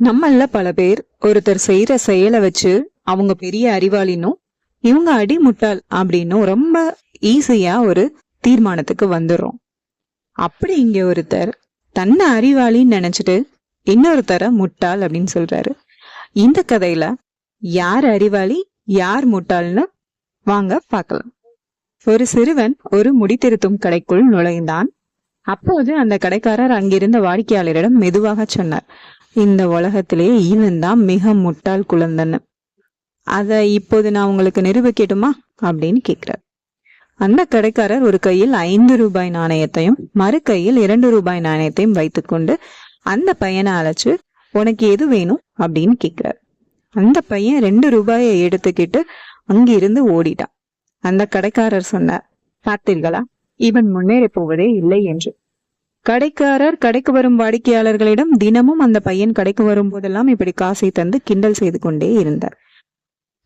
நம்மள பல பேர் ஒருத்தர் செய்யற செயலை வச்சு அவங்க பெரிய அறிவாளினும் இவங்க அடி முட்டாள் அப்படின்னும் ரொம்ப ஈஸியா ஒரு தீர்மானத்துக்கு வந்துடுறோம். அப்படி இங்க ஒருத்தர் தன்னை அறிவாளின்னு நினைச்சிட்டு இன்னொருத்தர முட்டாள் அப்படின்னு சொல்றாரு. இந்த கதையில யார் அறிவாளி யார் முட்டாள்னு வாங்க பார்க்கலாம். ஒரு சிறுவன் ஒரு முடித்திருத்தும் கடைக்குள் நுழைந்தான். அப்போது அந்த கடைக்காரர் அங்கிருந்த வாடிக்கையாளரிடம் மெதுவாக சொன்னார் இந்த உலகத்திலே இவன் தான் மிக முட்டாள் குழந்தைன்னு அதை இப்போது நான் உங்களுக்கு நிரூபிக்கட்டுமா? அப்படின்னு கேட்கிறார். அந்த கடைக்காரர் ஒரு கையில் ஐந்து ரூபாய் நாணயத்தையும் மறு கையில் இரண்டு ரூபாய் நாணயத்தையும் வைத்துக்கொண்டு அந்த பையனை அழைச்சு உனக்கு எது வேணும்? அப்படின்னு கேட்கிறார். அந்த பையன் ரெண்டு ரூபாயை எடுத்துக்கிட்டு அங்கிருந்து ஓடிட்டான். அந்த கடைக்காரர் சொன்னார் பார்த்தீர்களா? இவன் முன்னேறி போவதே இல்லை என்று. கடைக்காரர் கடைக்கு வரும் வாடிக்கையாளர்களிடம் தினமும் அந்த பையன் கடைக்கு வரும் போதெல்லாம் இப்படி காசை தந்து கிண்டல் செய்து கொண்டே இருந்தார்.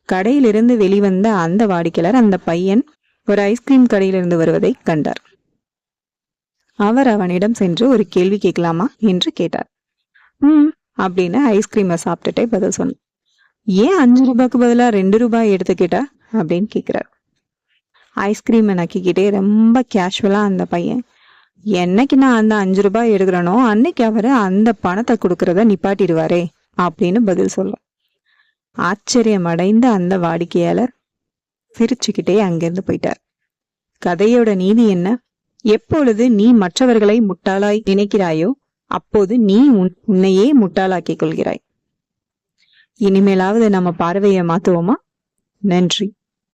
கடையிலிருந்து வெளிவந்த அந்த வாடிக்கையாளர் அந்த பையன் ஒரு ஐஸ்கிரீம் கடையிலிருந்து வருவதை கண்டார். அவர் அவனிடம் சென்று ஒரு கேள்வி கேட்கலாமா என்று கேட்டார். ம் அப்படின்னு ஐஸ்கிரீமை சாப்பிட்டுட்டே பதில் சொன்னார். ஏன் அஞ்சு ரூபாய்க்கு பதிலா ரெண்டு ரூபாய் எடுத்துக்கிட்டா? அப்படின்னு கேக்குறார் ஐஸ்கிரீமை நக்கிக்கிட்டே ரொம்ப கேஷுவலா அந்த பையன் என்னைக்கு நான் அந்த அஞ்சு ரூபாய் எடுக்கிறனோ அன்னைக்கு அவர் அந்த பணத்தை கொடுக்கறத நிப்பாட்டிடுவாரே அப்படின்னு பதில் சொல்லும். ஆச்சரியமடைந்த அந்த வாடிக்கையாளர் சிரிச்சுக்கிட்டே அங்கிருந்து போயிட்டார். கதையோட நீதி என்ன? எப்பொழுது நீ மற்றவர்களை முட்டாளாய் நினைக்கிறாயோ அப்போது நீ உன்- உன்னையே முட்டாளாக்கிக் கொள்கிறாய். இனிமேலாவது நம்ம பார்வையை மாத்துவோமா? நன்றி.